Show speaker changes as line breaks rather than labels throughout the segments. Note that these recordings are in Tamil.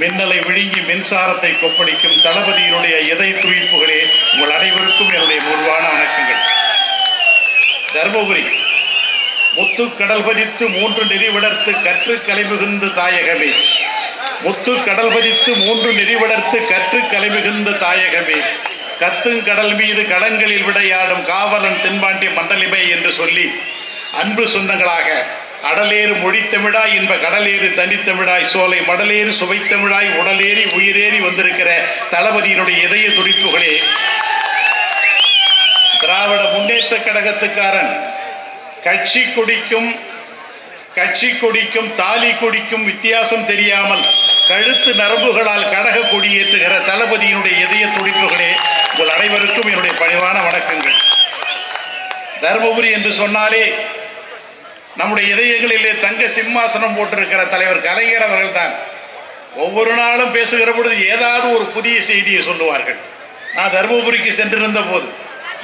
மின்னலை விழுங்கி மின்சாரத்தை கொப்பளிக்கும் தளபதியினுடைய எதை துடிப்புகளே உங்கள் அனைவருக்கும் என்னுடைய முழுவான வணக்கங்கள். தர்மபுரி முத்து கடல் பதித்து மூன்று நெறிவிடர்த்து கற்று கலைமிகுந்த தாயகமே. முத்து கடல் பதித்து மூன்று நெறிவிடர்த்து கற்று கலைமிகுந்த தாயகமே. கத்துங்கடல் மீது களங்களில் விளையாடும் காவலன் தென்பாண்டிய மண்டலிமை என்று சொல்லி அன்பு சொந்தங்களாக அடலேறு மொழித்தமிழாய் இன்ப கடலேறு தனித்தமிழாய் சோலை மடலேறு சுவைத்தமிழாய் உடலேறி உயிரேறி வந்திருக்கிற தளபதியினுடைய இதய துடிப்புகளே. திராவிட முன்னேற்ற கழகத்துக்காரன் கட்சி கொடிக்கும் கட்சி கொடிக்கும் தாலி கொடிக்கும் வித்தியாசம் தெரியாமல் கழுத்து நரம்புகளால் கடக கொடியேற்றுகிற தளபதியினுடைய இதய துடிப்புகளே உங்கள் அனைவருக்கும் என்னுடைய பணிவான வணக்கங்கள். தருமபுரி என்று சொன்னாலே நம்முடைய இதயங்களிலே தங்க சிம்மாசனம் போட்டிருக்கிற தலைவர் கலைஞர் அவர்கள்தான். ஒவ்வொரு நாளும் பேசுகிற பொழுது ஏதாவது ஒரு புதிய செய்தியை சொல்லுவார்கள். நான் தருமபுரிக்கு சென்றிருந்த போது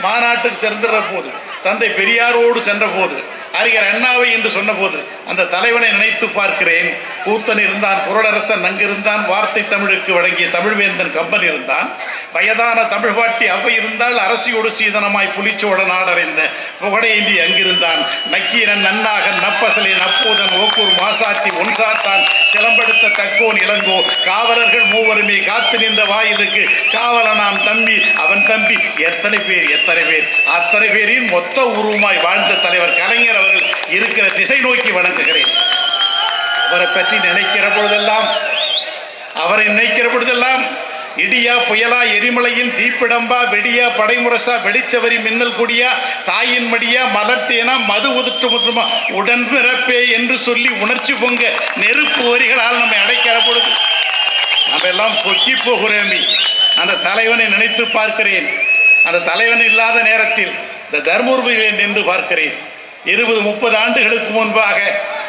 மாநாட்டுக்கு திறந்திருந்த போது தந்தை பெரியாரோடு சென்ற போது அறிஞர் அண்ணாவை என்று சொன்னபோது அந்த தலைவனை நினைத்து பார்க்கிறேன் கூத்தன் இருந்தான் குரலரசன் அங்கிருந்தான் வார்த்தை தமிழுக்கு வழங்கிய தமிழ்வேந்தன் கம்பன் இருந்தான். வயதான தமிழ் பாட்டி அவை இருந்தால் அரசியோடு சீதனமாய் புலிச்சோட ஆடறிந்த புகழேந்தி அங்கிருந்தான். நக்கீரன் நன்னாகன் நப்பசலின் அப்போதன் ஓக்கூர் மாசாத்தி ஒன்சாத்தான். சிலம்படுத்த தக்கோன் இளங்கோ காவலர்கள் மூவருமே காத்து நின்ற வாயிலுக்கு காவலனாம் தம்பி அவன் தம்பி எத்தனை பேர் எத்தனை பேர்? அத்தனை பேரின் மொத்த உருவமாய் வாழ்ந்த தலைவர் கலைஞர் அவர்கள் இருக்கிற திசை நோக்கி வணங்குகிறேன். அவரை பற்றி நினைக்கிற பொழுதெல்லாம் அவரை நினைக்கிற பொழுதெல்லாம் இடியா புயலா எரிமலையின் தீப்பிடம்பா வெடியா படைமுரசா வெடிச்சவரி மின்னல் கொடியா தாயின் மடியா மலர்த்தேனா மது உதுற்று முற்றுமா உடன் பிறப்பே என்று சொல்லி உணர்ச்சி பொங்க நெருப்பு வரிகளால் நம்மை அடைக்கிற பொழுது நம்ம எல்லாம் சொக்கி போகிறேமி. அந்த தலைவனை நினைத்து பார்க்கிறேன். அந்த தலைவன் இல்லாத நேரத்தில் இந்த தர்மபுரியில் நின்று பார்க்கிறேன். இருபது முப்பது ஆண்டுகளுக்கு முன்பாக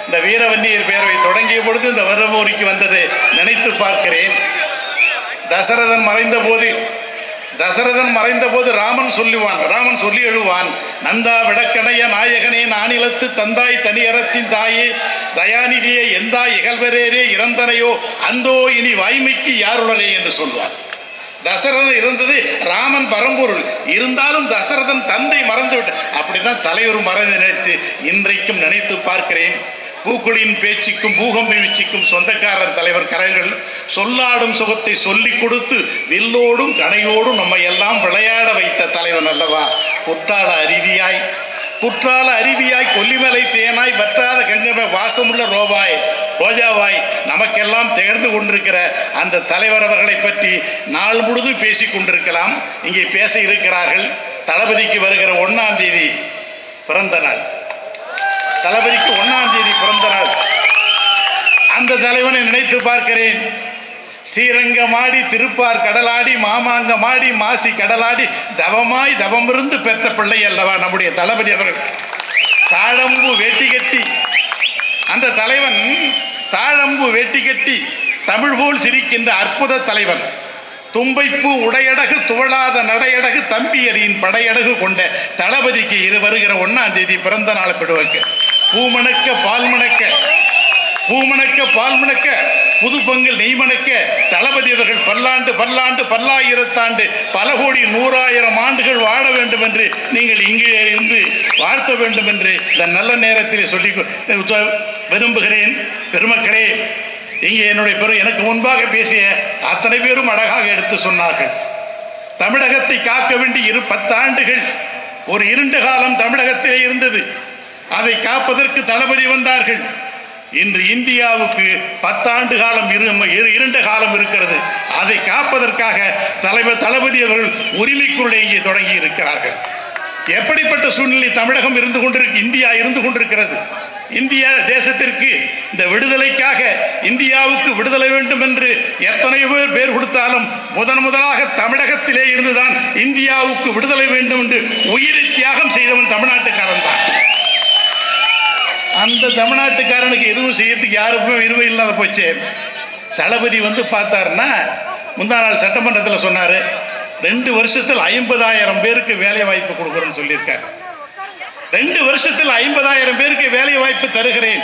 இந்த வீரவன்னியர் பேரவை தொடங்கிய பொழுது இந்த தர்மபுரிக்கு வந்தது நினைத்து பார்க்கிறேன். தசரதன் மறைந்த போது தசரதன் மறைந்த போது ராமன் சொல்லுவான் ராமன் சொல்லி எழுவான் நந்தா விளக்கணைய நாயகனே நானிலத்து தந்தாய் தனியரத்தின் தாயே தயாநிதியே எந்தா இகழ்வரேரே இறந்தனையோ அந்தோ இனி வாய்மைக்கு யாருளரே? என்று சொல்வான் தசரதன் இருந்தது ராமன் பரம்பொருள். இருந்தாலும் தசரதன் தந்தை மறந்து விட்ட அப்படிதான் தலைவர் மறந்து நினைத்து இன்றைக்கும் நினைத்து பார்க்கிறேன். பூக்குழியின் பேச்சுக்கும் பூகம்பி வீச்சுக்கும் சொந்தக்காரர் தலைவர் கலைஞர்கள் சொல்லாடும் சுகத்தை சொல்லிக் கொடுத்து வில்லோடும் கனையோடும் நம்மை எல்லாம் விளையாட வைத்த தலைவன் அல்லவா? குற்றால அருவியாய் குற்றால அருவியாய் கொல்லிமலை தேனாய் வற்றாத கங்கமே வாசமுள்ள ரோபாய் ரோஜாவாய் நமக்கெல்லாம் திகழ்ந்து கொண்டிருக்கிற அந்த தலைவர் அவர்களை பற்றி நாள் முழுதும் பேசி கொண்டிருக்கலாம். இங்கே பேச இருக்கிறார்கள். தளபதிக்கு வருகிற ஒன்றாம் தேதி பிறந்த நாள். தளபதிக்கு ஒன்னாம் தேதி பிறந்த நாள். அந்த தலைவனை நினைத்து பார்க்கிறேன். ஸ்ரீரங்கமாடி திருப்பார் கடலாடி மாமாங்கமாடி மாசி கடலாடி தவமாய் தவமிருந்து பெற்ற பிள்ளை அல்லவா நம்முடைய தளபதி அவர்கள். தாழம்பு வேட்டி கட்டி அந்த தலைவன் தாழம்பு வேட்டி கட்டி தமிழ் போல் சிரிக்கின்ற அற்புத தலைவன். தும்பைப்பூ உடையடகு துவளாத நடையடகு தம்பியரின் படையடகு கொண்ட தளபதிக்கு இரு வருகிற ஒன்னாம் தேதி பிறந்த நாள் பெடுவாங்க பூமணக்க பால்மணக்க. பூமணக்க பால்மணக்க. புது பொங்கல் நெய்மணக்க. தளபதி அவர்கள் பல்லாண்டு பல்லாண்டு பல்லாயிரத்தாண்டு பல கோடி நூறாயிரம் ஆண்டுகள் வாழ வேண்டும் என்று நீங்கள் இங்கே இருந்து வாழ்த்த வேண்டும் என்று இந்த நல்ல நேரத்தில் சொல்லி கொ- விரும்புகிறேன். பெருமக்களே இங்கே என்னுடைய பெரு எனக்கு முன்பாக பேசிய அத்தனை பேரும் அழகாக எடுத்து சொன்னார்கள். தமிழகத்தை காக்க வேண்டி இரு பத்தாண்டுகள் ஒரு இருண்ட காலம் தமிழகத்திலே இருந்தது. அதை காப்பதற்கு தளபதி வந்தார்கள். இன்று இந்தியாவுக்கு பத்தாண்டு காலம் இரு இரு- காலம் இருக்கிறது. அதை காப்பதற்காக தலைவர் தளபதி அவர்கள் உரிமைக்குருளை இங்கே தொடங்கி இருக்கிறார்கள். எப்படிப்பட்ட சூழ்நிலை தமிழகம் இருந்து கொண்டிருக்கு இந்தியா இருந்து கொண்டிருக்கிறது? இந்தியா தேசத்திற்கு இந்த விடுதலைக்காக இந்தியாவுக்கு விடுதலை வேண்டும் என்று எத்தனை பேர் பேர் கொடுத்தாலும் முதன் முதலாக தமிழகத்திலே இருந்துதான் இந்தியாவுக்கு விடுதலை வேண்டும் என்று உயிரை தியாகம் செய்தவன் தமிழ்நாட்டுக்காரன் தான். அந்த தமிழ்நாட்டுக்காரனுக்கு எதுவும் செய்யறதுக்கு யாருக்குமே இருவை இல்லாத போச்சு. தளபதி வந்து பார்த்தாருன்னா முந்தா நாள் சட்டமன்றத்தில் சொன்னார் ரெண்டு வருஷத்தில் ஐம்பதாயிரம் பேருக்கு வேலை வாய்ப்பு கொடுக்குறேன்னு சொல்லியிருக்காரு. ரெண்டு வருஷத்தில் ஐம்பதாயிரம் பேருக்கு வேலை வாய்ப்பு தருகிறேன்.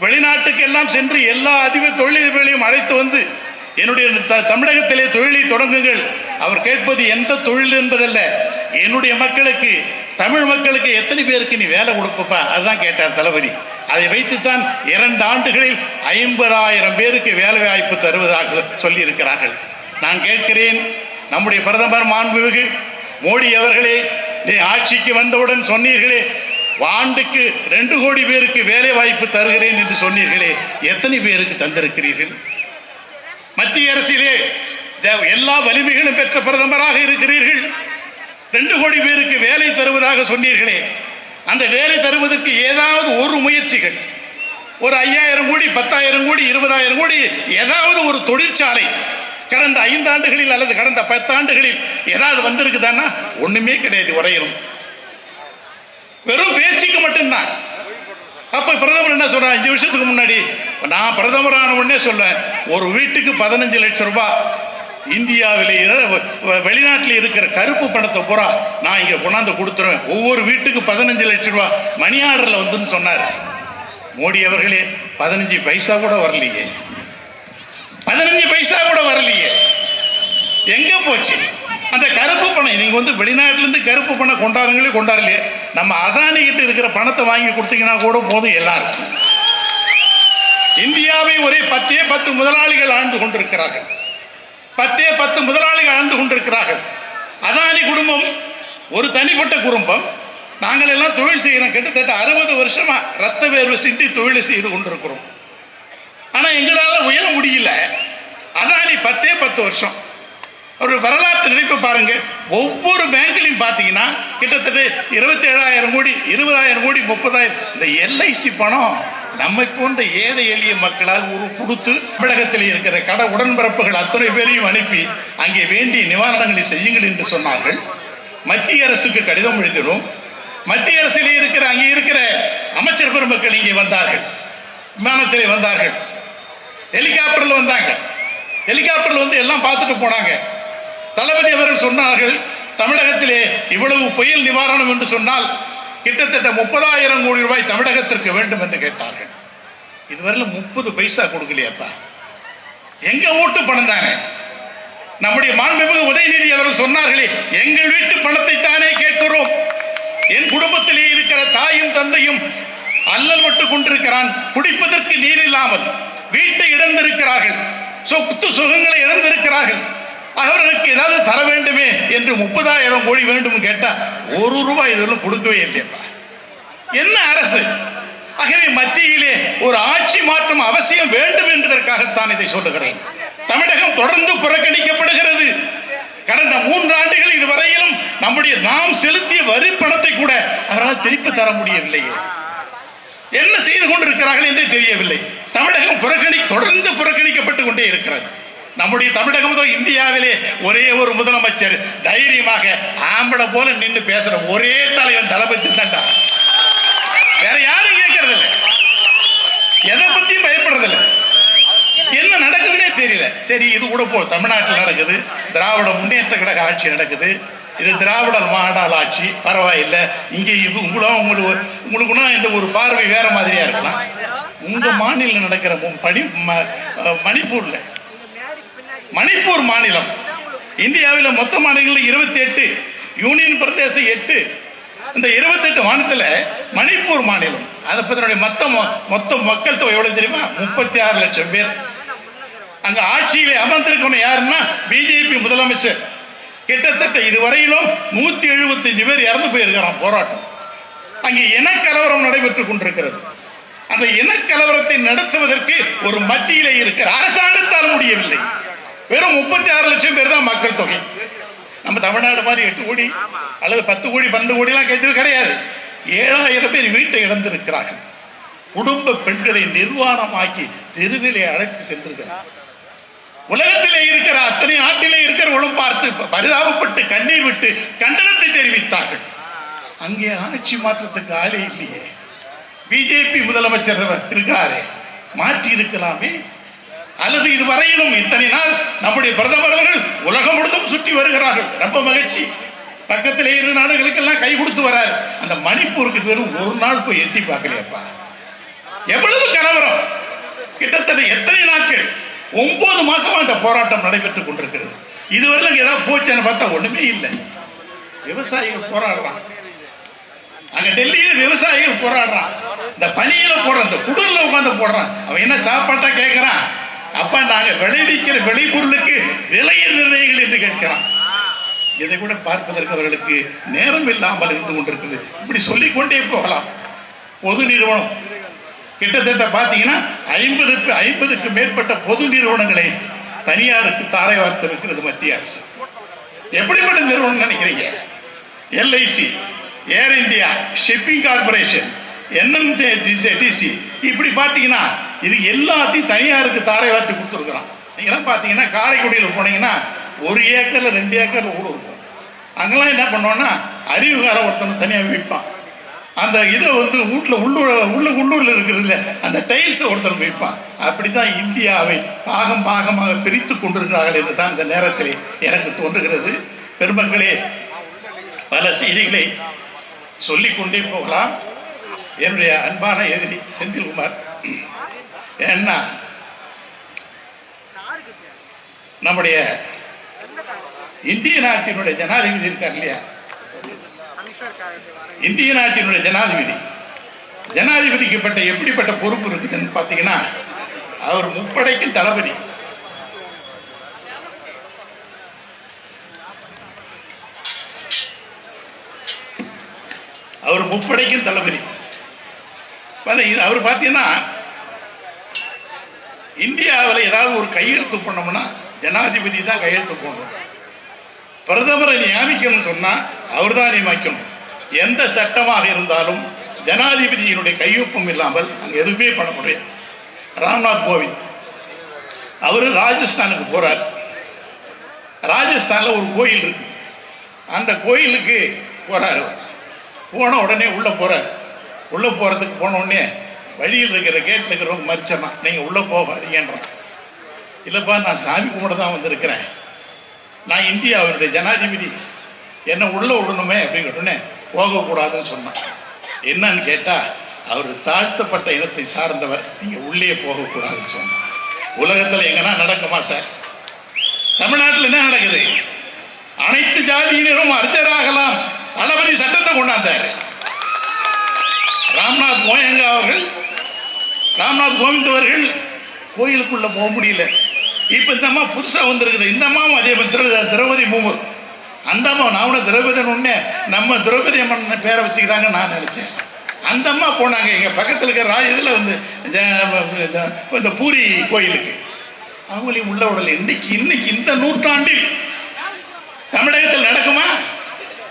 வெளிநாட்டுக்கு எல்லாம் சென்று எல்லா அதிபர் தொழிலதிபர்களையும் அழைத்து வந்து என்னுடைய த- தமிழகத்திலே தொழிலை தொடங்குங்கள். அவர் கேட்பது எந்த தொழில் என்பதல்ல. என்னுடைய மக்களுக்கு தமிழ் மக்களுக்கு எத்தனை பேருக்கு நீ வேலை கொடுப்பப்பா? அதுதான் கேட்டார் தளபதி. அதை வைத்துத்தான் இரண்டு ஆண்டுகளில் ஐம்பதாயிரம் பேருக்கு வேலை வாய்ப்பு தருவதாக சொல்லியிருக்கிறார்கள். நான் கேட்கிறேன் நம்முடைய பிரதமர் மாண்புமிகு மோடி அவர்களே நீ ஆட்சிக்கு வந்தவுடன் சொன்னீர்களே ஆண்டுக்கு ரெண்டு கோடி பேருக்கு வேலை வாய்ப்பு தருகிறேன் என்று சொன்னீர்களே எத்தனை பேருக்கு தந்திருக்கிறீர்கள்? மத்திய அரசிலே எல்லா வலிமைகளும் பெற்ற பிரதமராக இருக்கிறீர்கள். ரெண்டு கோடி பேருக்கு வேலை தருவதாக சொன்னீர்களே அந்த வேலை தருவதற்கு ஏதாவது ஒரு முயற்சிகள் ஒரு ஐயாயிரம் கோடி பத்தாயிரம் கோடி இருபதாயிரம் கோடி ஏதாவது ஒரு தொழிற்சாலை கடந்த ஐந்தாண்டுகளில் அல்லது கடந்த பத்தாண்டுகளில் ஏதாவது வந்திருக்குதான்னா ஒண்ணுமே கிடையாது வரையிலும் வெறும் பேச்சுக்கு மட்டும்தான். அப்ப பிரதமர் என்ன சொல்கிறார் அஞ்சு வருஷத்துக்கு முன்னாடி நான் பிரதமரான உடனே சொல்ல ஒரு வீட்டுக்கு பதினஞ்சு லட்சம் ரூபாய் இந்தியாவிலே வெளிநாட்டில் இருக்கிற கருப்பு பணத்தை பூரா நான் இங்கே கொண்டாந்து கொடுத்துருவேன். ஒவ்வொரு வீட்டுக்கு பதினஞ்சு லட்சம் ரூபா. மணி ஆர்டரில் வந்துன்னு சொன்னார். மோடி அவர்களே பதினஞ்சு பைசா கூட வரலையே. பதினஞ்சு பைசா கூட வரலையே. எங்கே போச்சு? அந்த கருப்பு பணம் நீங்கள் வந்து வெளிநாட்டிலேருந்து கருப்பு பணம் கொண்டாடுங்களே கொண்டாடலையே நம்ம அதானிக்கிட்ட இருக்கிற பணத்தை வாங்கி கொடுத்தீங்கன்னா கூட போதும் எல்லாருக்கும். இந்தியாவை ஒரே பத்தே பத்து முதலாளிகள் ஆண்டு கொண்டிருக்கிறார்கள். பத்தே பத்து முதலாளிகள் ஆழ்ந்து கொண்டிருக்கிறார்கள். அதானி குடும்பம் ஒரு தனிப்பட்ட குடும்பம். நாங்கள் எல்லாம் தொழில் செய்கிறோம். கிட்டத்தட்ட அறுபது வருஷமா ரத்த வேர்வை சிந்தி தொழில் செய்து கொண்டிருக்கிறோம். ஆனா எங்களால் உயர முடியல. அதானி பத்தே பத்து வருஷம். ஒரு வரலாற்று நினைப்பு பாருங்க. ஒவ்வொரு பேங்க்லையும் பார்த்தீங்கன்னா கிட்டத்தட்ட இருபத்தி ஏழாயிரம் கோடி இருபதாயிரம் கோடி முப்பதாயிரம் இந்த எல்ஐசி பணம். நம்மை போன்ற ஏழை எளிய மக்களால் ஒரு கொடுத்து தமிழகத்தில் இருக்கிற கட உடன்பிறப்புகள் அத்தனை பேரையும் அனுப்பி அங்கே வேண்டிய நிவாரணங்களை செய்யுங்கள் என்று சொன்னார்கள். மத்திய அரசுக்கு கடிதம் எழுதினோம். மத்திய அரசிலே இருக்கிற அங்கே இருக்கிற அமைச்சர் பெருமக்கள் இங்கே வந்தார்கள். விமானத்திலே வந்தார்கள். ஹெலிகாப்டரில் வந்தாங்க. ஹெலிகாப்டரில் வந்து எல்லாம் பார்த்துட்டு போனாங்க. தளபதி அவர்கள் சொன்னார்கள் தமிழகத்திலே இவ்வளவு புயல் நிவாரணம் என்று சொன்னால் கிட்டத்தட்ட முப்பதாயிரம் கோடி ரூபாய் தமிழகத்திற்கு வேண்டும் என்று கேட்டார்கள். இதுவரையில் முப்பது பைசா கொடுக்கலையாப்பா. எங்க ஓட்டு பணம் தானே? நம்முடைய மாண்புமிகு உதயநிதி அவர்கள் சொன்னார்களே எங்கள் வீட்டு பணத்தை தானே கேட்கிறோம். என் குடும்பத்திலே இருக்கிற தாயும் தந்தையும் அல்லல் விட்டு கொண்டிருக்கிறான். குடிப்பதற்கு நீர் இல்லாமல் வீட்டை இழந்திருக்கிறார்கள். சொத்து சுகங்களை இழந்திருக்கிறார்கள். அவர்களுக்கு ஏதாவது தர வேண்டுமே என்று முப்பதாயிரம் கோடி வேண்டும் கேட்டால் ஒரு ரூபாய் இதெல்லாம் கொடுக்கவே இல்லையப்பா. என்ன அரசு? ஆகவே மத்தியிலே ஒரு ஆட்சி மாற்றம் அவசியம் வேண்டும் என்பதற்காகத்தான் இதை சொல்லுகிறேன். தமிழகம் தொடர்ந்து புறக்கணிக்கப்படுகிறது. கடந்த மூன்று ஆண்டுகள் இதுவரையிலும் நம்முடைய நாம் செலுத்திய வரி பணத்தை கூட அவரால் திருப்பி தர முடியவில்லையே என்ன செய்து கொண்டிருக்கிறார்கள் என்றே தெரியவில்லை. தமிழகம் புறக்கணி தொடர்ந்து புறக்கணிக்கப்பட்டு கொண்டே இருக்கிறது. நம்முடைய தமிழகம் இந்தியாவிலே ஒரே ஒரு முதலமைச்சர். தைரியமாக ஆம்பளை போல நின்று பேசுற ஒரே தலைவன் தளபதி தண்டா வேற யாரும் கேட்கறது இல்லை எதை பத்தியும் பயப்படுறதில்லை. என்ன நடக்குதுன்னே தெரியல. சரி இது கூட போ தமிழ்நாட்டில் நடக்குது. திராவிட முன்னேற்ற கழக ஆட்சி நடக்குது. இது திராவிட மாடல் ஆட்சி. பரவாயில்லை. இங்கே இது உங்களும் உங்களுக்கு உங்களுக்குன்னா இந்த ஒரு பார்வை வேற மாதிரியா இருக்கலாம். உங்க மாநிலம் நடக்கிற அஹ் மணிப்பூர்ல. மணிப்பூர் மாநிலம். இந்தியாவில் மொத்த மாநிலங்கள் இருபத்தி எட்டு யூனியன் பிரதேசம் எட்டு. இந்த இருபத்தெட்டு மாநிலத்தில் மணிப்பூர் மாநிலம். அதை பற்றினுடைய மொத்த மொத்த மக்கள் தொகை எவ்வளோ தெரியுமா? முப்பத்தி ஆறு லட்சம் பேர். அங்கே ஆட்சியில் அமர்ந்திருக்கணும் யாருன்னா பிஜேபி முதலமைச்சர். கிட்டத்தட்ட இதுவரையிலும் நூற்றி எழுபத்தஞ்சு பேர் இறந்து போயிருக்கிறான் போராட்டம். அங்கே இனக்கலவரம் நடைபெற்றுக் கொண்டிருக்கிறது. அந்த இனக்கலவரத்தை நடத்துவதற்கு ஒரு மத்தியிலே இருக்கிற அரசாங்கத்தால் முடியவில்லை. வெறும் முப்பத்தி ஆறு லட்சம் பேர் தான் மக்கள் தொகை. நம்ம தமிழ்நாடு மாதிரி எட்டு கோடி அல்லது பத்து கோடி பன்னெண்டு கோடிலாம் கேட்டது கிடையாது. ஏழாயிரம் பேர் வீட்டை இழந்திருக்கிறார்கள். குடும்ப பெண்களை நிர்வாணமாக்கி தெருவிலே அழைத்து சென்றிருக்கிறார். உலகத்திலே இருக்கிற அத்தனை நாட்டிலே இருக்கிற பார்த்து பரிதாபப்பட்டு கண்ணீர் விட்டு கண்டனத்தை தெரிவித்தார்கள். அங்கே ஆட்சி மாற்றத்துக்கு ஆளே இல்லையே. பிஜேபி முதலமைச்சர் இருக்கிறாரே மாற்றி இருக்கலாமே. அல்லது இதுவரையிலும் இத்தனை நாள் நம்முடைய பிரதமர் அவர்கள் உலகம் முழுதும் சுற்றி வருகிறார்கள். ரொம்ப மகிழ்ச்சி. பக்கத்தில் இரு நாடுகளுக்கெல்லாம் கை கொடுத்து வரார். அந்த மணிப்பூருக்கு இது வெறும் ஒரு நாள் போய் எட்டி பார்க்கலையப்பா. எவ்வளவு கலவரம். கிட்டத்தட்ட எத்தனை நாட்கள். ஒன்பது மாசமா இந்த போராட்டம் நடைபெற்றுக் கொண்டிருக்கிறது. இதுவரையிலும் ஏதாவது போச்சுன்னு பார்த்தா ஒண்ணுமே இல்லை. விவசாயிகள் போராடுறான். அங்க டெல்லியில விவசாயிகள் போராடுறான். இந்த பனியில போடுறான் இந்த குடூர்ல உட்காந்து போடுறான். அவன் என்ன சாப்பாட்டா கேட்கறான் அப்பா நாங்க விளைவிக்கிற விளைபொருளுக்கு விலையை நிர்ணயங்கள் என்று கேட்கிறான் இதை கூட பார்ப்பதற்கு அவர்களுக்கு நேரம் இல்லாமல் இருந்து கொண்டிருக்குது இப்படி சொல்லி கொண்டே போகலாம். பொது நிறுவனம். கிட்டத்தட்ட பார்த்தீங்கன்னா ஐம்பதுக்கு ஐம்பதுக்கு மேற்பட்ட பொது நிறுவனங்களை தனியாருக்கு தாரை வார்த்திருக்கிறது மத்திய அரசு. எப்படிப்பட்ட நிறுவனம் நினைக்கிறீங்க? LIC Air India shipping corporation NMDC இப்படி பார்த்தீங்கன்னா இது எல்லாத்தையும் தனியாருக்கு தாரை வார்த்து கொடுத்துருக்குறான். நீங்களாம் பார்த்தீங்கன்னா காரைக்குடியில் போனீங்கன்னா ஒரு ஏக்கரில் ரெண்டு ஏக்கர் ஊடு இருக்கும். அங்கெல்லாம் என்ன பண்ணுவோன்னா அறிவுகார ஒருத்தனை தனியாக விற்பான் அந்த இதை வந்து வீட்டில் உள்ளூர் உள்ள உள்ளூரில் இருக்கிறதுல அந்த டைல்ஸை ஒருத்தர் வைப்பான். அப்படி தான் இந்தியாவை பாகம் பாகமாக பிரித்து கொண்டிருக்கிறார்கள் என்று தான் இந்த நேரத்தில் எனக்கு தோன்றுகிறது. பெருமக்களே பல செய்திகளை சொல்லிக்கொண்டே போகலாம். என்னுடைய அன்பான எதிரி செந்தில்குமார். ஏன்னா நம்முடைய இந்திய நாட்டினுடைய ஜனாதிபதி இருக்கார் இல்லையா? இந்திய நாட்டினுடைய ஜனாதிபதி. ஜனாதிபதிக்குப்பட்ட எப்படிப்பட்ட பொறுப்பு இருக்குதுன்னு பார்த்தீங்கன்னா அவர் முப்படைக்கும் தளபதி. அவர் முப்படைக்கும் தளபதி. அவர் பார்த்தீங்கன்னா இந்தியாவில் ஏதாவது ஒரு கையெழுத்து பண்ணோம்னா ஜனாதிபதி தான் கையெழுத்து போடணும். பிரதமரை நியமிக்கணும்னு சொன்னால் அவர் தான் நியமிக்கணும். எந்த சட்டமாக இருந்தாலும் ஜனாதிபதியினுடைய கையொப்பம் இல்லாமல் அங்கே எதுவுமே பண்ண முடியாது. ராம்நாத் கோவிந்த். அவர் ராஜஸ்தானுக்கு போகிறார் ராஜஸ்தானில் ஒரு கோயில் இருக்கு. அந்த கோயிலுக்கு போகிறார் போன உடனே உள்ளே போகிறார் உள்ளே போகிறதுக்கு போன உடனே வழியில் இருக்கிற கேட்டில் இருக்கிறவங்க மறிச்சிடறான் நீங்கள் உள்ளே போகாதீங்கன்றான். இல்லைப்பா நான் சாமி கும்பிட தான் வந்திருக்கிறேன். நான் இந்தியாவினுடைய ஜனாதிபதி. என்னை உள்ள விடணுமே அப்படின்னு உடனே போகக்கூடாதுன்னு சொன்னான். என்னன்னு கேட்டால் அவர் தாழ்த்தப்பட்ட இனத்தை சார்ந்தவர். நீங்கள் உள்ளே போகக்கூடாதுன்னு சொன்னார் உலகத்தில் எங்கன்னா நடக்குமா சார்? தமிழ்நாட்டில் என்ன நடக்குது? அனைத்து ஜாதியினரும் அர்ஜராகலாம் தளபதி சட்டத்தை கொண்டாந்தார். ராம்நாத் கோயங்கா அவர்கள் ராம்நாத் கோவிந்த் அவர்கள் கோயிலுக்குள்ள போக முடியல. இப்போ இந்த அம்மா புதுசாக வந்திருக்குது. இந்த அம்மாவும் அதே மாதிரி திரௌ- திரௌபதி மூவர் அந்த அம்மா நான் கூட திரௌபதின்னு ஒன்னே நம்ம திரௌபதி அம்மன் பேரை வச்சுக்கிறாங்க நான் நினச்சேன். அந்த அம்மா போனாங்க. எங்கள் பக்கத்தில் இருக்கிற ராஜ இதில் வந்து இந்த பூரி கோயிலுக்கு. அவங்களையும் உள்ள உடல் இன்னைக்கு இன்னைக்கு இந்த நூற்றாண்டில் தமிழகத்தில் நடக்குமா?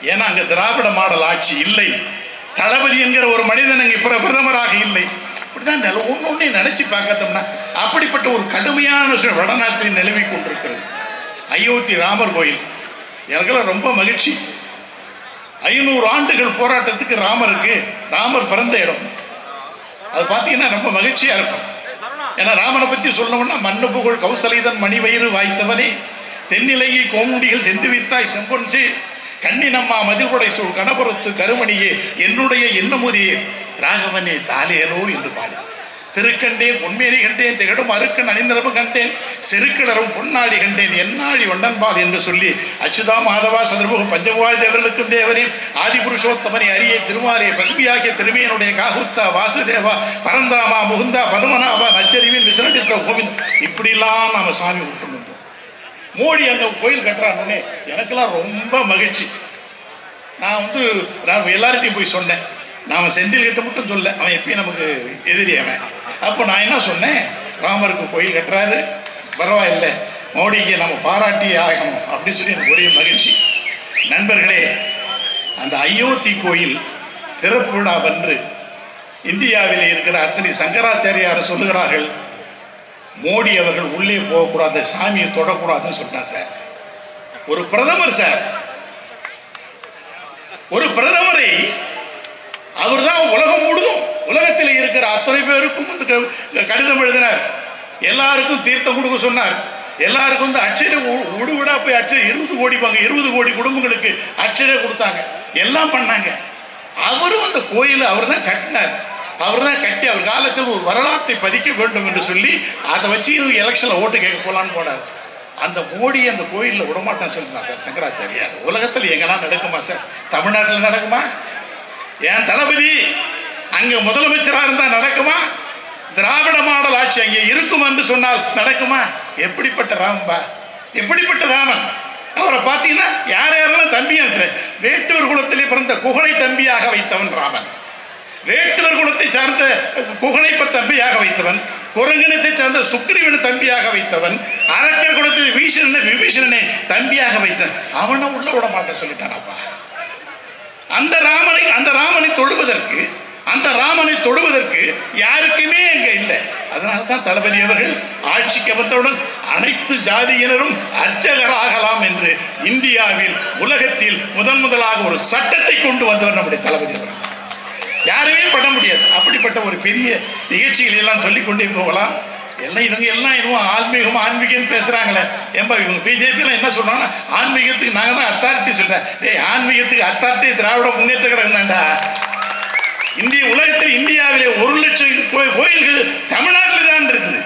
ஏன்னா அங்கே திராவிட மாடல் ஆட்சி இல்லை. தளபதி என்கிற ஒரு மனிதன் அங்கே பிரதமராக இல்லை. இப்படிதான் நில ஒன்று ஒன்றே நினச்சி பார்க்கத்தோம்னா அப்படிப்பட்ட ஒரு கடுமையான வடநாட்டில் நிலவி கொண்டிருக்கிறது. அயோத்தி ராமர் கோயில். எனக்கெல்லாம் ரொம்ப மகிழ்ச்சி. ஐநூறு ஆண்டுகள் போராட்டத்துக்கு ராமருக்கு ராமர் பிறந்த இடம். அது பார்த்தீங்கன்னா ரொம்ப மகிழ்ச்சியாக இருக்கும். ஏன்னா ராமனை பற்றி சொல்லணும்னா மண்ணு புகழ் கௌசலைதன் மணிவயிறு வாய்த்தவனே. தென்னிலையை கோமுடிகள் செந்து வைத்தாய் செம்பொன்சி. கண்ணினம்மா மதில்கொடை சூழ் கணபுரத்து கருமணியே என்னுடைய எண்ணுமுதியே ராகவனே தாலேலோ என்று பாடி. திருக்கண்டேன் பொன்மேரி கண்டேன் திகடும் அருக்கன் அணிந்திரப்பு கண்டேன் செருக்கிளரும் பொன்னாடி கண்டேன் என்னாடி ஒண்டன்பால் என்று சொல்லி அச்சுதா மாதவா சதுர்முக பஞ்சகுவாய் தேவர்களுக்கும் தேவனே ஆதிபுருஷோத்தமனி அரியை திருமாரே பசுமையாகிய திருமையனுடைய காகுத்தா வாசுதேவா பரந்தாமா முகுந்தா பதுமநாபா நச்சரிவின் விசனடித்த கோவிந்த். இப்படிலாம் நாம சாமி விட்டு மோடி அந்த கோயில் கட்டுறான்னு எனக்கெல்லாம் ரொம்ப மகிழ்ச்சி. நான் வந்து நான் எல்லார்கிட்டையும் போய் சொன்னேன். நான் செந்தில் கிட்ட மட்டும் சொல்ல அவன் எப்பயும் நமக்கு எதிரி அவன். அப்போ நான் என்ன சொன்னேன்? ராமருக்கு கோயில் கட்டுறாரு. பரவாயில்லை. மோடிக்கு நம்ம பாராட்டி ஆகணும் அப்படின்னு சொல்லி எனக்கு ஒரே மகிழ்ச்சி. நண்பர்களே அந்த அயோத்தி கோயில் திறப்பு விழாவன்று இந்தியாவில் இருக்கிற அத்தனை சங்கராச்சாரியார் சொல்லுகிறார்கள் மோடி அவர்கள் உள்ளே போகக்கூடாது சாமியை தொடக்கூடாதுன்னு சொன்னார் சார். ஒரு பிரதமர் சார். ஒரு பிரதமரை அவர் தான் உலகம் முழுதும் உலகத்தில் இருக்கிற அத்தனை பேருக்கும் வந்து க- கடிதம் எழுதினார். எல்லாருக்கும் தீர்த்தம் கொடுக்க சொன்னார். எல்லாருக்கும் வந்து அச்சரை உடுவிடா போய் அச்சரை இருபது கோடி பாங்க இருபது கோடி குடும்பங்களுக்கு அச்சரை கொடுத்தாங்க. எல்லாம் பண்ணாங்க. அவரும் அந்த கோயிலை அவர் தான் கட்டினார். அவர் தான் கட்டி அவர் காலத்தில் ஒரு வரலாற்றை பதிக்க வேண்டும் என்று சொல்லி அதை வச்சு எலெக்ஷனில் ஓட்டு கேட்க போகலான்னு போனார். அந்த மோடி அந்த கோயிலில் விடமாட்டேன்னு சொல்லிட்டான் சார் சங்கராச்சாரியார். உலகத்தில் எங்கெல்லாம் நடக்குமா சார்? தமிழ்நாட்டில் நடக்குமா? ஏன் தளபதி அங்கே முதலமைச்சராக இருந்தால் நடக்குமா? திராவிட மாடல் ஆட்சி அங்கே இருக்கும் என்று சொன்னால் நடக்குமா? எப்படிப்பட்ட ராமன்பா? எப்படிப்பட்ட ராமன்? அவரை பார்த்தீங்கன்னா யார் யாரெல்லாம் தம்பியா வேட்டூர் குலத்திலே பிறந்த குகழை தம்பியாக வைத்தவன் ராமன். வேட்டுவர் குலத்தை சார்ந்த குகனைப்பர் தம்பியாக வைத்தவன் குரங்கினத்தை சார்ந்த சுக்ரீவனை தம்பியாக வைத்தவன் அரக்கர் குலத்தை வீஷணனை விபீஷணனை தம்பியாக வைத்தவன் அவனை உள்ள விட மாட்டேன் சொல்லிட்டானப்பா அந்த ராமனை அந்த ராமனை தொழுவதற்கு அந்த ராமனை தொழுவதற்கு யாருக்குமே அங்க இல்லை. அதனால தான் தளபதி அவர்கள் ஆட்சிக்கு வந்தவுடன் அனைத்து ஜாதியினரும் அர்ச்சகராகலாம் என்று இந்தியாவில் உலகத்தில் முதன் முதலாக ஒரு சட்டத்தை கொண்டு வந்தவர் நம்முடைய தளபதி அவர்கள். யாருமே பண்ண முடியாது. அப்படிப்பட்ட ஒரு பெரிய நிகழ்ச்சிகளை எல்லாம் சொல்லி கொண்டே போகலாம். எல்லாம் இவங்க எல்லாம் இன்னும் ஆன்மீகம் ஆன்மீகம்னு பேசுறாங்களே. ஏன்பா இவங்க பிஜேபியில் என்ன சொல்றாங்கன்னா ஆன்மீகத்துக்கு நாங்கள் தான் அத்தாரிட்டி சொல்றேன். டேய் ஆன்மீகத்துக்கு அத்தாரிட்டி திராவிட முன்னேற்ற கழகம் தான்டா. இந்திய உலகத்தில் இந்தியாவிலே ஒரு லட்சம் கோ- கோயில்கள் தமிழ்நாட்டில் தான் இருக்குது.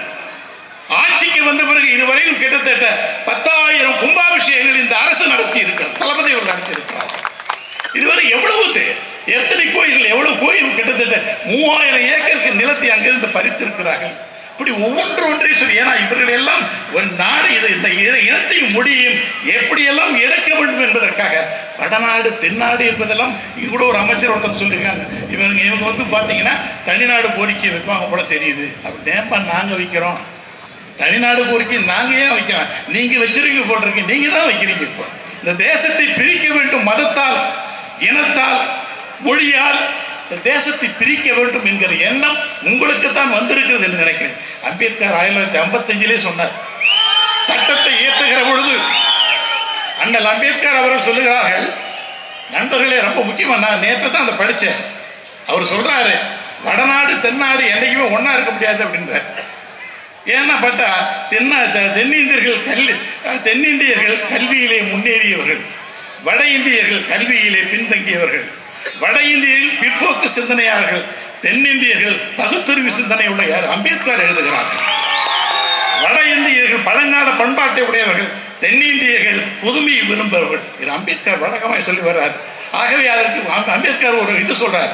ஆட்சிக்கு வந்த பிறகு இதுவரையும் கிட்டத்தட்ட பத்தாயிரம் கும்பாபிஷேகங்கள் இந்த அரசு நடத்தி இருக்கிறார் தளபதி அவர் நடத்தி இருக்கிறார் இதுவரை எவ்வளவு தே- எத்தனை கோயில்கள் எவ்வளவு கோயில் கிட்டத்தட்ட மூவாயிரம் ஏக்கருக்கு நிலத்தை அங்கிருந்து பறித்திருக்கிறார்கள். இப்படி ஒவ்வொன்று ஒன்றை சொல்லி ஏன்னா இவர்கள் எல்லாம் ஒரு நாடு இதை இந்த இனத்தையும் முடியும். எப்படியெல்லாம் இழக்க வேண்டும் என்பதற்காக வடநாடு தென்னாடு என்பதெல்லாம் கூட ஒரு அமைச்சர் ஒருத்தர் சொல்லியிருக்காங்க. இவங்க இவங்க வந்து பார்த்தீங்கன்னா தனிநாடு கோரிக்கை வைப்பாங்க போல தெரியுது. அப்படி ஏன்பா நாங்கள் வைக்கிறோம். தனிநாடு கோரிக்கை நாங்க ஏன் வைக்கிறோம்? நீங்க வச்சிருக்கீங்க போல் இருக்கு நீங்க தான் வைக்கிறீங்க இப்போ. இந்த தேசத்தை பிரிக்க வேண்டும் மதத்தால் இனத்தால் மொழியால் தேசத்தை பிரிக்க வேண்டும் என்கிற எண்ணம் உங்களுக்கு தான் வந்திருக்கிறது என்று நினைக்கிறேன். அம்பேத்கர் ஆயிரத்தி தொள்ளாயிரத்தி ஐம்பத்தஞ்சிலே சொன்னார் சட்டத்தை இயற்றுகிற பொழுது அண்ணல் அம்பேத்கர் அவர்கள் சொல்லுகிறார்கள் நண்பர்களே ரொம்ப முக்கியமாக நான் நேற்று தான் அதை படித்தேன் அவர் சொல்கிறாரு வடநாடு தென்னாடு என்றைக்குமே ஒன்றா இருக்க முடியாது அப்படின்றார். ஏன்னா பட்டா தென்ன தென்னிந்தியர்கள் கல்வி தென்னிந்தியர்கள் கல்வியிலே முன்னேறியவர்கள் வட இந்தியர்கள் கல்வியிலே பின்தங்கியவர்கள். வட இந்தியர்கள் பிற்போக்கு சிந்தனையாளர்கள் தென்னிந்தியர்கள் பகுத்தறிவு சிந்தனை உள்ள அம்பேத்கர் எழுதுகிறார்கள். வட இந்தியர்கள் பழங்கால பண்பாட்டை உடையவர்கள் தென்னிந்தியர்கள் புதுமையை விரும்புபவர்கள். இது அம்பேத்கர் வழக்கமாக சொல்லி வர்றார். ஆகவே அதற்கு அம்பேத்கர் ஒரு இது சொல்றார்.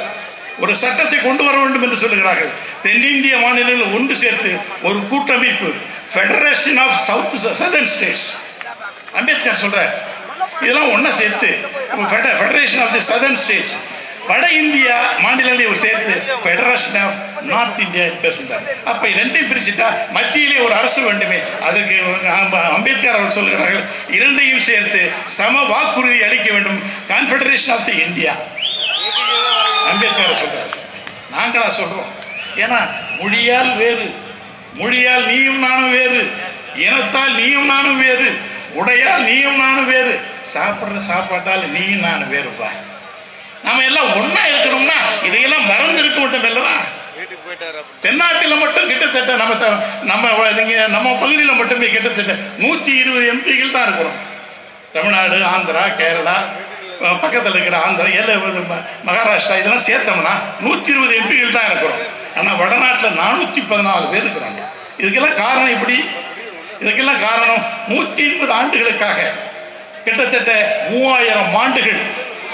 ஒரு சட்டத்தை கொண்டு வர வேண்டும் என்று சொல்லுகிறார்கள். தென்னிந்திய மாநிலங்கள் ஒன்று சேர்த்து ஒரு கூட்டமைப்பு federation of south southern states Ambedkar சொல்றார். இதெல்லாம் ஒன்றா சேர்த்து federation of the southern states வட இந்தியா மாநிலங்களையும் சேர்த்து ஃபெடரேஷன் ஆஃப் நார்த் இந்தியா பேசுகிறார் அப்போ இரண்டையும் பிரிச்சுட்டா மத்தியிலே ஒரு அரசு வேண்டுமே. அதற்கு அம்ப- அம்பேத்கர் அவர் சொல்கிறார்கள் இரண்டையும் சேர்த்து சம வாக்குறுதி அளிக்க வேண்டும். Confederation of the India Ambedkar சொல்கிறார் சார். நாங்களா சொல்கிறோம் ஏன்னா மொழியால் வேறு. மொழியால் நீயும் நானும் வேறு. இனத்தால் நீயும் நானும் வேறு. உடையால் நீயும் நானும் வேறு. சாப்பிட்ற சாப்பாட்டால் நீயும் நானும் வேறுப்பா நாம எல்லாம் ஒண்ணா இருக்கணும்னா இதையெல்லாம் மறந்து இருக்க மட்டும் அல்லவா? தென்னாட்டில் மட்டும் கிட்டத்தட்ட நம்ம நம்ம இங்க நம்ம பகுதியில் மட்டுமே கிட்டத்தட்ட நூற்றி இருபது எம்பிகள் தான் இருக்கிறோம். தமிழ்நாடு ஆந்திரா கேரளா பக்கத்தில் இருக்கிற ஆந்திரா எல்லாம் மகாராஷ்டிரா இதெல்லாம் சேர்த்தோம்னா நூற்றி இருபது எம்பிகள் தான் இருக்கிறோம். ஆனால் வடநாட்டில் நானூற்றி பதினாலு பேர் இருக்கிறாங்க. இதுக்கெல்லாம் காரணம் இப்படி இதுக்கெல்லாம் காரணம் நூற்றி ஐம்பது ஆண்டுகளுக்காக கிட்டத்தட்ட மூவாயிரம் ஆண்டுகள்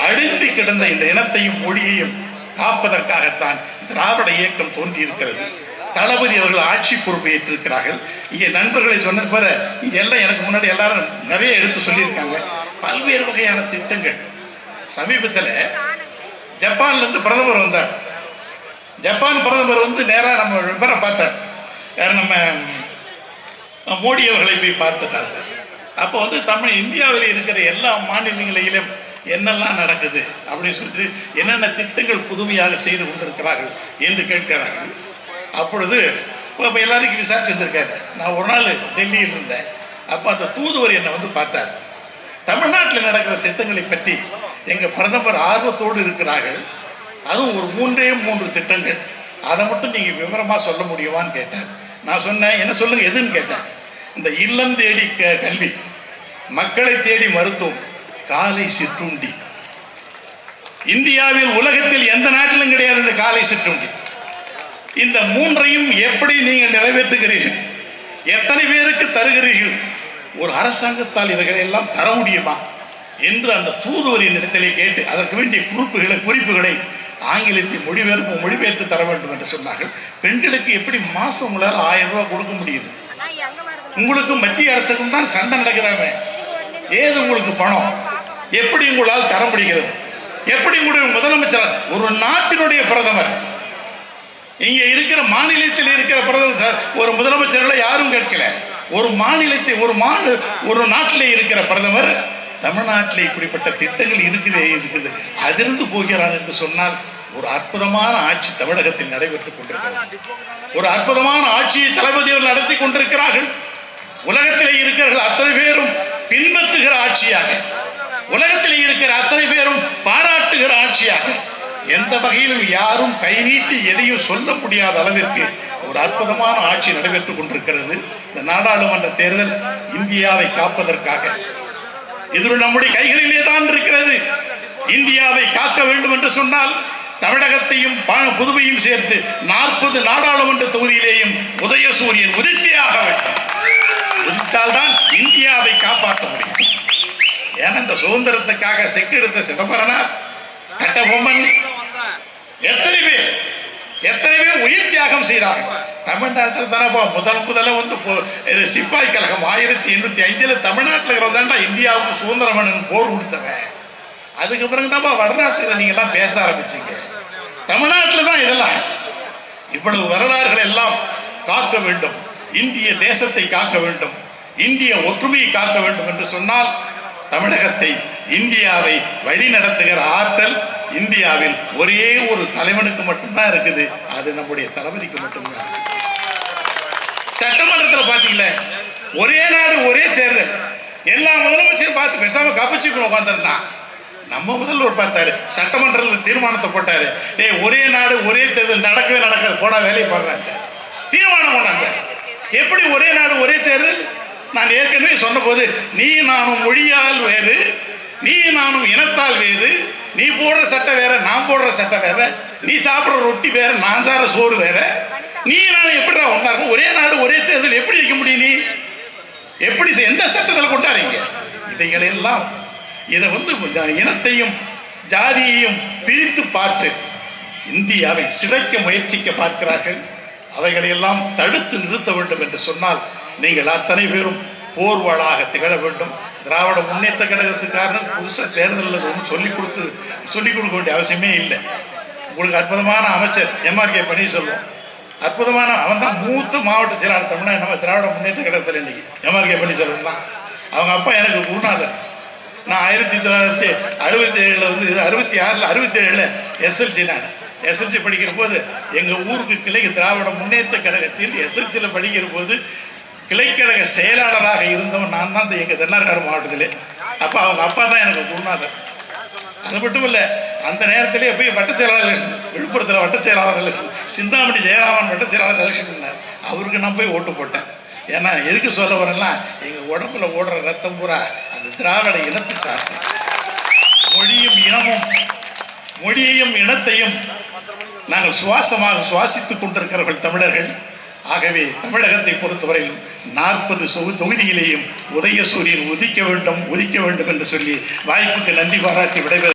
அழிந்து கிடந்த இந்த இனத்தையும் மொழியையும் காப்பதற்காகத்தான் திராவிட இயக்கம் தோன்றியிருக்கிறது. தளபதி அவர்கள் ஆட்சி பொறுப்பை ஏற்றிருக்கிறார்கள். இங்கே நண்பர்களை சொன்னது போல இங்கே எல்லாம் எனக்கு முன்னாடி எல்லாரும் நிறைய எடுத்து சொல்லியிருக்காங்க. பல்வேறு வகையான திட்டங்கள். சமீபத்தில் ஜப்பான்லேருந்து பிரதமர் வந்தார். ஜப்பான் பிரதமர் வந்து நேராக நம்ம விவரம் பார்த்தார். நம்ம மோடி அவர்களை போய் பார்த்துட்டாங்க. அப்போ வந்து தமிழ் இந்தியாவில் இருக்கிற எல்லா மாநிலங்களிலும் என்னெல்லாம் நடக்குது அப்படின்னு சொல்லிட்டு என்னென்ன திட்டங்கள் புதுமையாக செய்து கொண்டிருக்கிறார்கள் என்று கேட்கிறார்கள். அப்பொழுது இப்போ எல்லாருக்கும் விசாரிச்சு வந்திருக்காரு. நான் ஒரு நாள் டெல்லியில் இருந்தேன். அப்போ அந்த தூதுவர் என்னை வந்து பார்த்தார். தமிழ்நாட்டில் நடக்கிற திட்டங்களை பற்றி எங்கள் பிரதமர் ஆர்வத்தோடு இருக்கிறார்கள். அதுவும் ஒரு மூன்றே மூன்று திட்டங்கள். அதை மட்டும் நீங்கள் விவரமாக சொல்ல முடியுமான்னு கேட்டார். நான் சொன்னேன் என்ன சொல்லுங்க எதுன்னு கேட்டேன். இந்த இல்லம் தேடி க கல்வி. மக்களை தேடி மருத்துவம். காலை சிற்றுண்டி. இந்தியாவில் உலகத்தில் எந்த நாட்டிலும் கிடையாது இந்த காலை சிற்றுண்டி. இந்த மூன்றையும் எப்படி நீங்கள் நிறைவேற்றுகிறீர்கள்? எத்தனை பேருக்கு தருகிறீர்கள்? ஒரு அரசாங்கத்தால் இவைகளை எல்லாம் தர முடியுமா? என்று அந்த தூதுவரின் இடத்திலே கேட்டு அதற்கு வேண்டிய குறிப்புகளை குறிப்புகளை ஆங்கிலத்தில் மொழிபெயர்ப்பு மொழிபெயர்த்து தர வேண்டும் என்று சொன்னார்கள். பெண்களுக்கு எப்படி மாசம் உங்களால் ஆயிரம் ரூபாய் கொடுக்க முடியுது? உங்களுக்கு மத்திய அரசுக்கும் தான் சண்டை நடக்குதாமே? ஏது உங்களுக்கு பணம்? எப்படி உங்களால் தர முடிகிறது? எப்படி உங்களுடைய முதலமைச்சர் ஒரு நாட்டினுடைய பிரதமர் இங்க இருக்கிற மாநிலத்தில் இருக்கிற பிரதமர் ஒரு முதலமைச்சர்களை யாரும் கேட்கல. ஒரு மாநிலத்தை ஒரு மாநில ஒரு நாட்டிலே இருக்கிற பிரதமர் தமிழ்நாட்டிலே இப்படிப்பட்ட திட்டங்கள் இருக்குது இருக்குது. அதிர்ந்து போகிறார் என்று சொன்னால் ஒரு அற்புதமான ஆட்சி தமிழகத்தில் நடைபெற்றுக் கொண்டிருக்கிறது. ஒரு அற்புதமான ஆட்சியை தளபதி நடத்தி கொண்டிருக்கிறார்கள். உலகத்திலே இருக்கிறவர்கள் அத்தனை பேரும் பின்பற்றுகிற ஆட்சியாக உலகத்திலே இருக்கிற அத்தனை பேரும் பாராட்டுகிற ஆட்சியாக எந்த வகையிலும் யாரும் கை நீட்டி எதையும் சொல்ல முடியாத அளவிற்கு ஒரு அற்புதமான ஆட்சி நடைபெற்றுக் கொண்டிருக்கிறது. இந்த நாடாளுமன்ற தேர்தல் இந்தியாவை காப்பதற்காக. இது நம்முடைய கைகளிலே தான் இருக்கிறது. இந்தியாவை காக்க வேண்டும் என்று சொன்னால் தமிழகத்தையும் பா- புதுவையும் சேர்த்து நாற்பது நாடாளுமன்ற தொகுதியிலேயும் உதயசூரியன் உதித்தே ஆக வேண்டும். உதித்தால்தான் இந்தியாவை காப்பாற்ற முடியும். ஏன்னா இந்த சுதந்திரத்துக்காக செக்கெடுத்த சிதம்பரனார் கட்டபொம்மன்? எத்தனை பேர்? எத்தனை பேர் உயிர் தியாகம் செய்தார்கள்? தமிழ்நாட்டில் தானேப்பா முதல் முதல்ல வந்து போ- இது சிப்பாய் கழகம் ஆயிரத்தி எண்ணூத்தி ஐந்தில் தமிழ்நாட்டில் இருக்கிறதாண்டா இந்தியாவுக்கு சுதந்திரம் போர் கொடுத்தவன். அதுக்கு பிறகு தான்ப்பா வடநாட்டில் நீங்க எல்லாம் பேச ஆரம்பிச்சீங்க. தமிழ்நாட்டில் தான் இதெல்லாம். இவ்வளவு வரலாறுகள் எல்லாம் காக்க வேண்டும். இந்திய தேசத்தை காக்க வேண்டும். இந்திய ஒற்றுமையை காக்க வேண்டும் என்று சொன்னால் தமிழகத்தை இந்தியாவை வழி நடத்துகிற ஆற்றல் இந்தியாவில் ஒரே ஒரு தலைவனுக்கு மட்டும்தான் இருக்குது. அது நம்முடைய தளபதிக்கு மட்டும்தான் சட்டமன்றத்தில் பார்த்தீங்களே ஒரே நாடு ஒரே தேர்தல். எல்லா முதலமைச்சரும் பார்த்து பேசாம கப்பிச்சுக்கணும் உட்காந்துருந்தான் நம்ம முதல்வர் பார்த்தாரு. சட்டமன்றத்தில் தீர்மானத்தை போட்டாரு. ஏ ஒரே நாடு ஒரே தேர்தல் நடக்கவே நடக்காது. போடா வேலையை போடுறாங்க தீர்மானம் பண்ணாங்க. எப்படி ஒரே நாடு ஒரே தேர்தல்? நான் ஏற்கனவே சொன்னபோது நீ நானும் மொழியால் வேறு நீ நானும் இனத்தால் வேறு நீ போடுற சட்டை வேற நான் போடுற சட்டை வேற நீ சாப்பிட்ற ரொட்டி வேற நான் தர சோறு வேற. நீ நானும் எப்படிடா ஒன்றா இருக்கும் ஒரே நாடு ஒரே தேர்தல் எப்படி வைக்க முடியும் நீ? எப்படி எந்த சட்டத்தில் கொண்டாடுறீங்க? இதைகளெல்லாம் இதை வந்து கொஞ்சம் இனத்தையும் ஜாதியையும் பிரித்து பார்த்து இந்தியாவை சிதைக்க முயற்சிக்க பார்க்கிறார்கள். அவைகளையெல்லாம் தடுத்து நிறுத்த வேண்டும் என்று சொன்னால் நீங்கள் அத்தனை பேரும் போர்வாளாக திகழ வேண்டும். திராவிட முன்னேற்ற கழகத்துக்காரன் புதுசாக தேர்தலில் ஒன்றும் சொல்லிக் கொடுத்து சொல்லிக் கொடுக்க வேண்டிய அவசியமே இல்லை. உங்களுக்கு அற்புதமான அமைச்சர் எம்ஆர்கே பன்னீர்செல்வம். அற்புதமான அவன் தான் மூத்த மாவட்ட செயலாளர் தமிழ்நாடு நம்ம திராவிட முன்னேற்ற கழகத்தில் இன்னைக்கு எம்ஆர்கே பன்னீர்செல்வம் தான். அவங்க அப்பா எனக்கு குருநாதர். நான் ஆயிரத்தி தொள்ளாயிரத்தி அறுபத்தி ஏழில் வந்து இது அறுபத்தி ஆறில் அறுபத்தி ஏழில் எஸ்எல்சி நான். எஸ்எல்சி படிக்கிற போது எங்கள் ஊருக்கு கிளை திராவிட முன்னேற்ற கழகத்தில் எஸ்எல்சியில் படிக்கிற போது கிளைக்கழக செயலாளராக இருந்தவன் நான் தான் இந்த எங்கள் தென்னார்காடு மாவட்டத்திலே. அப்போ அவங்க அப்பா தான் எனக்கு குருநாதர். அது மட்டும் இல்லை அந்த நேரத்திலே போய் வட்ட செயலாளர் எலெக்ஷன் விழுப்புரத்தில் வட்ட செயலாளர் எலெக்ஷன் சிந்தாமணி ஜெயராமன் வட்ட செயலாளர் எலெக்ஷன் இருந்தார் அவருக்கு நான் போய் ஓட்டு போட்டேன். ஏன்னா எதுக்கு சொல்ல வரேன்னா எங்கள் உடம்புல ஓடுற ரத்தம் பூரா அந்த திராவிட இனத்தை சார்ந்த மொழியும் இனமும் மொழியையும் இனத்தையும் நாங்கள் சுவாசமாக சுவாசித்துக் கொண்டிருக்கிறவர்கள் தமிழர்கள். ஆகவே தமிழகத்தை பொறுத்தவரையில் நாற்பது சொகு தொகுதியிலேயும் உதயசூரியன் உதிக்க வேண்டும் உதிக்க வேண்டும் என்று சொல்லி வாய்ப்புக்கு நன்றி பாராட்டி விடைபெற